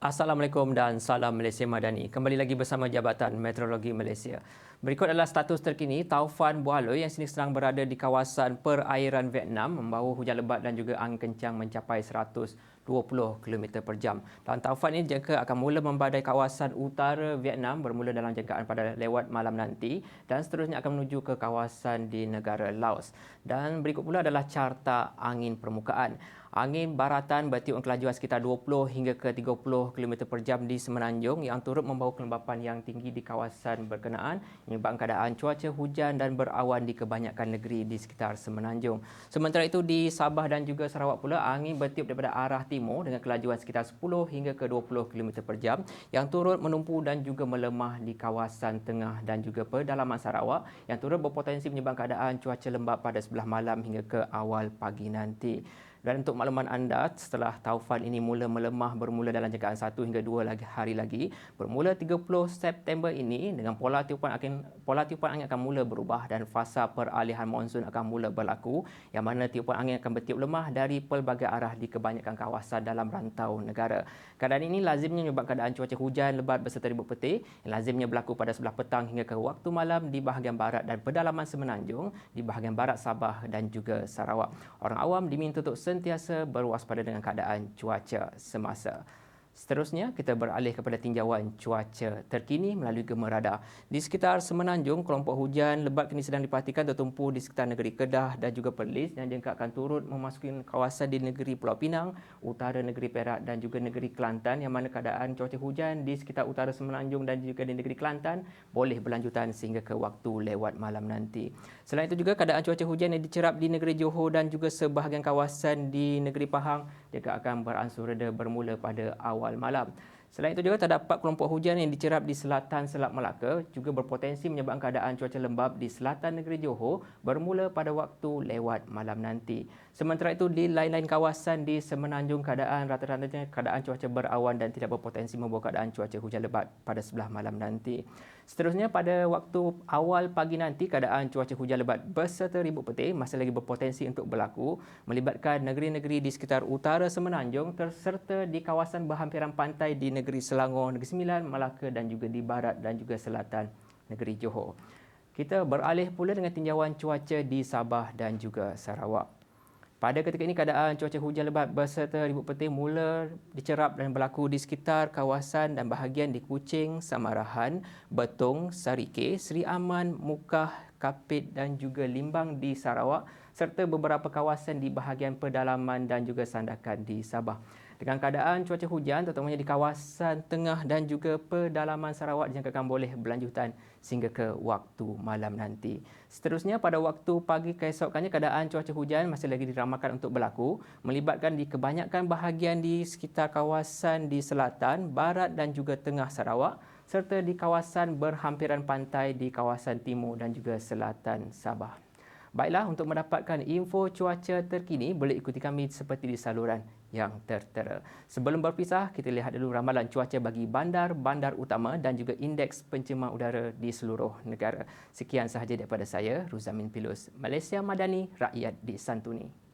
Assalamualaikum dan salam Malaysia Madani. Kembali lagi bersama Jabatan Meteorologi Malaysia. Berikut adalah status terkini taufan Bualoi yang sini sedang berada di kawasan perairan Vietnam membawa hujan lebat dan juga angin kencang mencapai 120 km per jam. Dan taufan ini jangka akan mula membadai kawasan utara Vietnam bermula dalam jangkaan pada lewat malam nanti dan seterusnya akan menuju ke kawasan di negara Laos. Dan berikut pula adalah carta angin permukaan. Angin baratan bertiup kelajuan sekitar 20 hingga ke 30 km per jam di Semenanjung yang turut membawa kelembapan yang tinggi di kawasan berkenaan menyebabkan keadaan cuaca hujan dan berawan di kebanyakan negeri di sekitar Semenanjung. Sementara itu di Sabah dan juga Sarawak pula angin bertiup daripada arah timur dengan kelajuan sekitar 10 hingga ke 20 km per jam yang turut menumpu dan juga melemah di kawasan tengah dan juga pedalaman Sarawak yang turut berpotensi menyebabkan keadaan cuaca lembap pada sebelah malam hingga ke awal pagi nanti. Dan untuk makluman anda, setelah taufan ini mula melemah bermula dalam jangkaan 1 hingga 2 lagi hari lagi, bermula 30 September ini dengan pola tiupan angin pola tiupan angin akan mula berubah dan fasa peralihan monsun akan mula berlaku yang mana tiupan angin akan bertiup lemah dari pelbagai arah di kebanyakan kawasan dalam rantau negara. Keadaan ini lazimnya menyebabkan keadaan cuaca hujan lebat berserta ribut putih yang lazimnya berlaku pada sebelah petang hingga ke waktu malam di bahagian barat dan pedalaman semenanjung di bahagian barat Sabah dan juga Sarawak. Orang awam diminta untuk sentiasa berwaspada dengan keadaan cuaca semasa. Seterusnya, kita beralih kepada tinjauan cuaca terkini melalui gema radar. Di sekitar Semenanjung, kelompok hujan lebat kini sedang diperhatikan tertumpu di sekitar negeri Kedah dan juga Perlis yang jangka akan turut memasuki kawasan di negeri Pulau Pinang, utara negeri Perak dan juga negeri Kelantan yang mana keadaan cuaca hujan di sekitar utara Semenanjung dan juga di negeri Kelantan boleh berlanjutan sehingga ke waktu lewat malam nanti. Selain itu juga keadaan cuaca hujan yang dicerap di negeri Johor dan juga sebahagian kawasan di negeri Pahang juga akan beransur reda bermula pada awal awal malam. Selain itu juga terdapat kelompok hujan yang dicerap di selatan Selat Melaka juga berpotensi menyebabkan keadaan cuaca lembap di selatan negeri Johor bermula pada waktu lewat malam nanti. Sementara itu di lain-lain kawasan di Semenanjung keadaan rata-ratanya keadaan cuaca berawan dan tidak berpotensi membawa keadaan cuaca hujan lebat pada sebelah malam nanti. Seterusnya pada waktu awal pagi nanti keadaan cuaca hujan lebat berserta ribut putih masih lagi berpotensi untuk berlaku melibatkan negeri-negeri di sekitar utara Semenanjung serta di kawasan berhampiran pantai di negeri Selangor, Negeri Sembilan, Melaka dan juga di barat dan juga selatan negeri Johor. Kita beralih pula dengan tinjauan cuaca di Sabah dan juga Sarawak. Pada ketika ini keadaan cuaca hujan lebat berserta ribut putih mula dicerap dan berlaku di sekitar kawasan dan bahagian di Kuching, Samarahan, Betong, Sarike, Seri Aman, Mukah, Kapit dan juga Limbang di Sarawak serta beberapa kawasan di bahagian pedalaman dan juga sandakan di Sabah. Dengan keadaan cuaca hujan terutamanya di kawasan tengah dan juga pedalaman Sarawak dijangkakan boleh berlanjutan sehingga ke waktu malam nanti. Seterusnya pada waktu pagi keesokannya keadaan cuaca hujan masih lagi diramalkan untuk berlaku melibatkan di kebanyakan bahagian di sekitar kawasan di selatan, barat dan juga tengah Sarawak serta di kawasan berhampiran pantai di kawasan timur dan juga selatan Sabah. Baiklah, untuk mendapatkan info cuaca terkini, boleh ikuti kami seperti di saluran yang tertera. Sebelum berpisah, kita lihat dulu ramalan cuaca bagi bandar-bandar utama dan juga indeks pencemaran udara di seluruh negara. Sekian sahaja daripada saya, Ruzamin Pilus, Malaysia Madani, Rakyat di Santuni.